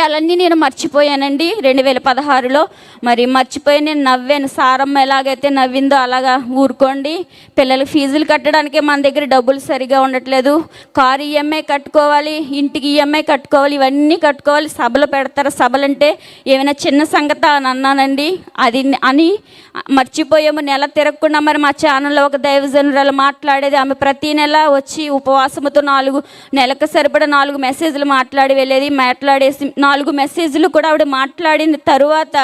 వాక్యాలన్నీ నేను మర్చిపోయానండి. రెండు వేల పదహారులో మరి మర్చిపోయి నేను నవ్వాను. సారమ్మ ఎలాగైతే నవ్విందో అలాగా ఊరుకోండి. పిల్లల ఫీజులు కట్టడానికే మన దగ్గర డబ్బులు సరిగా ఉండట్లేదు. కారు ఈఎంఐ కట్టుకోవాలి ఇంటికి ఈఎంఐ కట్టుకోవాలి ఇవన్నీ కట్టుకోవాలి. సభలు పెడతారు? సభలంటే ఏమైనా చిన్న సంగత అని అన్నానండి. అది అని మర్చిపోయాము. నెల తిరగకుండా మరి మా ఛానల్లో ఒక దైవజనురాలు మాట్లాడేది. ఆమె ప్రతి నెల వచ్చి ఉపవాసముతో నాలుగు నెలకు సరిపడా నాలుగు మెసేజ్లు మాట్లాడి వెళ్ళేది. మాట్లాడేసి నాలుగు మెసేజ్లు కూడా ఆవిడ మాట్లాడిన తరువాత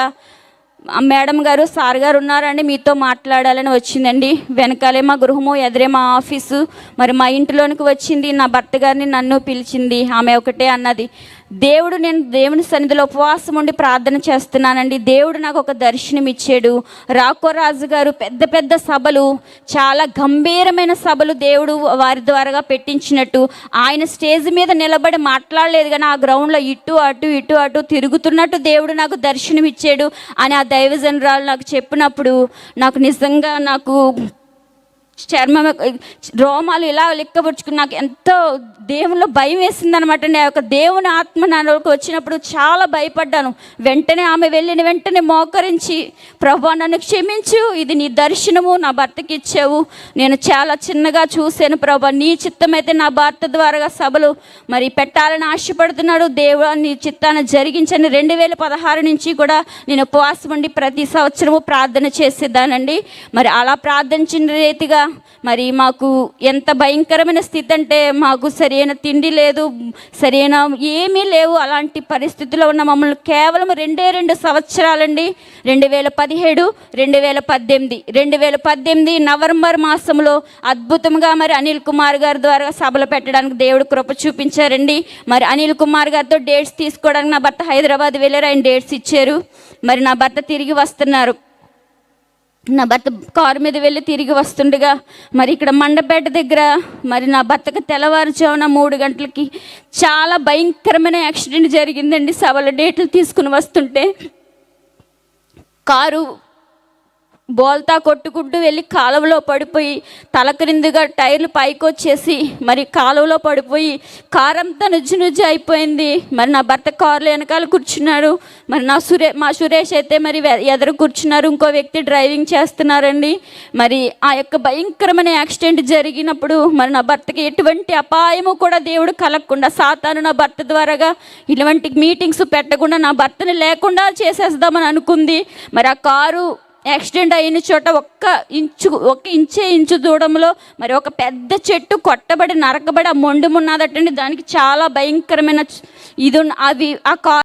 మేడం గారు సార్ గారు ఉన్నారండి మీతో మాట్లాడాలని వచ్చిందండి. వెనకాలే మా గృహము ఎదురే మా ఆఫీసు. మరి మా ఇంటిలోనికి వచ్చింది నా భర్త గారిని నన్ను పిలిచింది. ఆమె ఒకటే అన్నది. దేవుడు నేను దేవుని సన్నిధిలో ఉపవాసం ఉండి ప్రార్థన చేస్తున్నానండి. దేవుడు నాకు ఒక దర్శనం ఇచ్చాడు. రాకోరాజు గారు పెద్ద పెద్ద సభలు చాలా గంభీరమైన సభలు దేవుడు వారి ద్వారాగా పెట్టించినట్టు. ఆయన స్టేజ్ మీద నిలబడి మాట్లాడలేదు కానీ ఆ గ్రౌండ్లో ఇటు అటు ఇటు అటు తిరుగుతున్నట్టు దేవుడు నాకు దర్శనం ఇచ్చాడు. అని ఆ దైవజనరాలు నాకు చెప్పినప్పుడు నాకు నిజంగా నాకు చర్మం రోమాలు ఇలా లెక్కపరుచుకుని నాకు ఎంతో దేవునిలో భయం వేసిందనమాట ఆ యొక్క దేవుని ఆత్మ నాలోకి వచ్చినప్పుడు చాలా భయపడ్డాను. వెంటనే ఆమె వెళ్ళిన వెంటనే మోకరించి ప్రభా నన్ను క్షమించు. ఇది నీ దర్శనము నా భర్తకి ఇచ్చావు. నేను చాలా చిన్నగా చూశాను ప్రభా. నీ చిత్తమైతే నా భర్త ద్వారా సభలు మరి పెట్టాలని ఆశపడుతున్నాడు. దేవుడు నీ చిత్తాన్ని జరిగించని రెండు వేల పదహారు నుంచి కూడా నేను ఉపవాసం ఉండి ప్రతి సంవత్సరము ప్రార్థన చేసేదానండి. మరి అలా ప్రార్థించిన రీతిగా మరి మాకు ఎంత భయంకరమైన స్థితి అంటే మాకు సరైన తిండి లేదు సరైన ఏమీ లేవు. అలాంటి పరిస్థితిలో ఉన్న మమ్మల్ని కేవలం రెండే రెండు సంవత్సరాలండి. రెండు వేల పదిహేడు రెండు వేల పద్దెనిమిది. రెండు వేల పద్దెనిమిది నవంబర్ మాసంలో అద్భుతంగా మరి అనిల్ కుమార్ గారి ద్వారా సభలు పెట్టడానికి దేవుడు కృప చూపించారండి. మరి అనిల్ కుమార్ గారితో డేట్స్ తీసుకోవడానికి నా భర్త హైదరాబాద్ వెళ్ళారు. ఆయన డేట్స్ ఇచ్చారు. మరి నా భర్త తిరిగి వస్తున్నారు. నా భర్త కారు మీద వెళ్ళి తిరిగి వస్తుండగా మరి ఇక్కడ మండపేట దగ్గర మరి నా భర్తకు తెల్లవారుజామున మూడు గంటలకి చాలా భయంకరమైన యాక్సిడెంట్ జరిగిందండి. సవాళ్ళ డేట్లు తీసుకుని వస్తుంటే కారు బోల్తా కొట్టుకుంటూ వెళ్ళి కాలువలో పడిపోయి తలక్రిందుగా టైర్లు పైకి వచ్చేసి మరి కాలువలో పడిపోయి కారంతా నుజ్జు నుజ్జు అయిపోయింది. మరి నా భర్త కారులో వెనకాల కూర్చున్నాడు. మరి నా సురే మా సురేష్ అయితే మరి ఎదురు కూర్చున్నారు. ఇంకో వ్యక్తి డ్రైవింగ్ చేస్తున్నారండి. మరి ఆ యొక్క భయంకరమైన యాక్సిడెంట్ జరిగినప్పుడు మరి నా భర్తకి ఎటువంటి అపాయము కూడా దేవుడు కలగకుండా సాతాను నా భర్త ద్వారాగా ఇటువంటి మీటింగ్స్ పెట్టకుండా నా భర్తని లేకుండా చేసేద్దామని అనుకుంది. మరి ఆ కారు యాక్సిడెంట్ అయిన చోట ఒక్క ఇంచు ఒక ఇంచే ఇంచు దూరంలో మరి ఒక పెద్ద చెట్టు కొట్టబడి నరకబడి ఆ మొండెం ఉన్నదటండి దానికి చాలా భయంకరమైన ఇది అవి ఆ కా